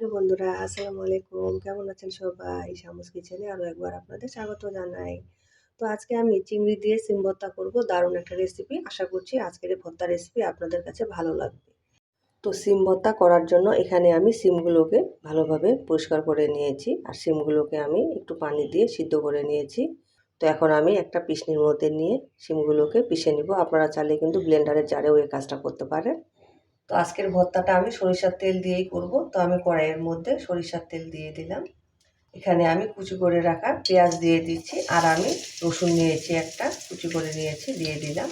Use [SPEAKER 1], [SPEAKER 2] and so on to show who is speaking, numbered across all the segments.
[SPEAKER 1] Hello বন্ধুরা, আসসালামু আলাইকুম। কেমন আছেন সবাই? শামুস কিচেনে আরও একবার আপনাদের স্বাগত জানাই। তো আজকে আমি চিংড়ি দিয়ে সিম ভর্তা করব, দারুণ একটা রেসিপি আশা করছি আজকের এই ভর্তা রেসিপি আপনাদের কাছে ভালো লাগবে। তো সিম ভর্তা করার জন্য এখানে আমি সিমগুলোকে ভালোভাবে পরিষ্কার করে নিয়েছি আর সিমগুলোকে আমি একটু পানি দিয়ে সিদ্ধ করে নিয়েছি। তো এখন আমি একটা পিসনির মধ্যে নিয়ে সিমগুলোকে পিষে নিব। আপনারা চাইলে কিন্তু ব্লেন্ডারের জারেও এই কাজটা করতে পারেন। তো আজকের ভর্তাটা আমি সরিষার তেল দিয়েই করব। তো আমি কড়াইয়ের মধ্যে সরিষার তেল দিয়ে দিলাম। এখানে আমি কুচি করে রাখা পেঁয়াজ দিয়ে দিচ্ছি আর আমি রসুন নিয়েছি একটা, কুচি করে নিয়েছি, দিয়ে দিলাম।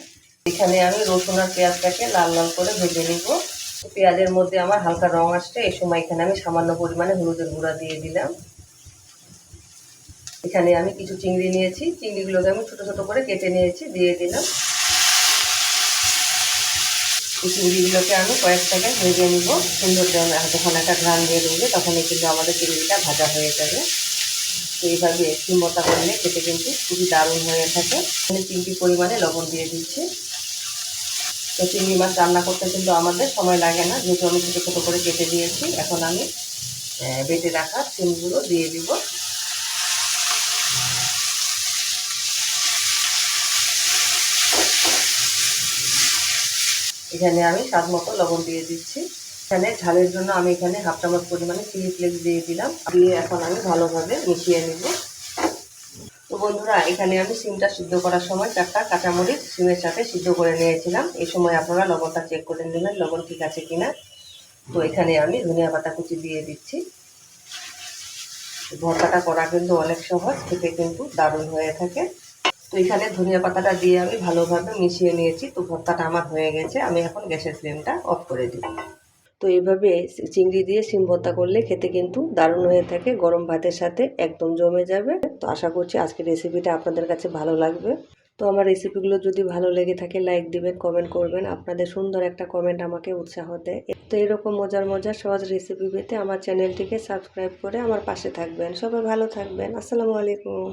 [SPEAKER 1] এখানে আমি রসুন আর পেঁয়াজটাকে লাল লাল করে ভেজে নিব। পেঁয়াজের মধ্যে আমার হালকা রং আসছে, এই সময় এখানে আমি সামান্য পরিমাণে হলুদের গুঁড়া দিয়ে দিলাম। এখানে আমি কিছু চিংড়ি নিয়েছি, চিংড়িগুলোকে আমি ছোটো ছোটো করে কেটে নিয়েছি, দিয়ে দিলাম। এই চিংড়িগুলোকে আমি কয়েক সেকেন্ড ভেজে নিব। সুন্দর যখন একটা ঘ্রাণ দিয়ে দেবে তখনই কিন্তু আমাদের চিংড়িটা ভাজা হয়ে যাবে। তো এইভাবে সিমতা করলে খেতে কিন্তু খুবই দারুণ হয়ে থাকে। এখানে চিংড়ি পরিমাণে লবণ দিয়ে দিচ্ছি। তো চিংড়ি মাছ রান্না করতে কিন্তু আমাদের সময় লাগে না। যেহেতু আমি ছোটো ছোটো করে কেটে দিয়েছি এখন আমি বেটে রাখা সিমগুলো দিয়ে দিব। এখানে আমি স্বাদ মতো লবণ দিয়ে দিচ্ছি। এখানে ঝালের জন্য আমি এখানে হাফ চামচ পরিমাণে চিলি ফ্লেক্স দিয়ে দিলাম। দিয়ে এখন আমি ভালোভাবে মিশিয়ে নিব। তো বন্ধুরা, এখানে আমি সিমটা সিদ্ধ করার সময় চারটা কাঁচামরিচ সিমের সাথে সিদ্ধ করে নিয়েছিলাম। এই সময় আপনারা লবণটা চেক করে নেবেন, লবণ ঠিক আছে কিনা। তো এখানে আমি ধনিয়া পাতা কুচি দিয়ে দিচ্ছি। ভর্তাটা করা কিন্তু অনেক সহজ, খেতে কিন্তু দারুণ হয়ে থাকে। তো এখানে ধনিয়া পাতাটা দিয়ে আমি ভালোভাবে মিশিয়ে নিয়েছি। তো ভর্তাটা আমার হয়ে গেছে। আমি এখন গ্যাসের ফ্লেমটা অফ করে দিই। তো এইভাবে চিংড়ি দিয়ে সিম ভর্তা করলে খেতে কিন্তু দারুণ হয়ে থাকে। গরম ভাতের সাথে একদম জমে যাবে। তো আশা করছি আজকের রেসিপিটা আপনাদের কাছে ভালো লাগবে। তো আমার রেসিপিগুলো যদি ভালো লেগে থাকে লাইক দিবেন কমেন্ট করবেন। আপনাদের সুন্দর একটা কমেন্ট আমাকে উৎসাহ দেয়। তো এরকম মজার মজার সহজ রেসিপি পেতে আমার চ্যানেলটিকে সাবস্ক্রাইব করে আমার পাশে থাকবেন। সবাই ভালো থাকবেন। আসসালামু আলাইকুম।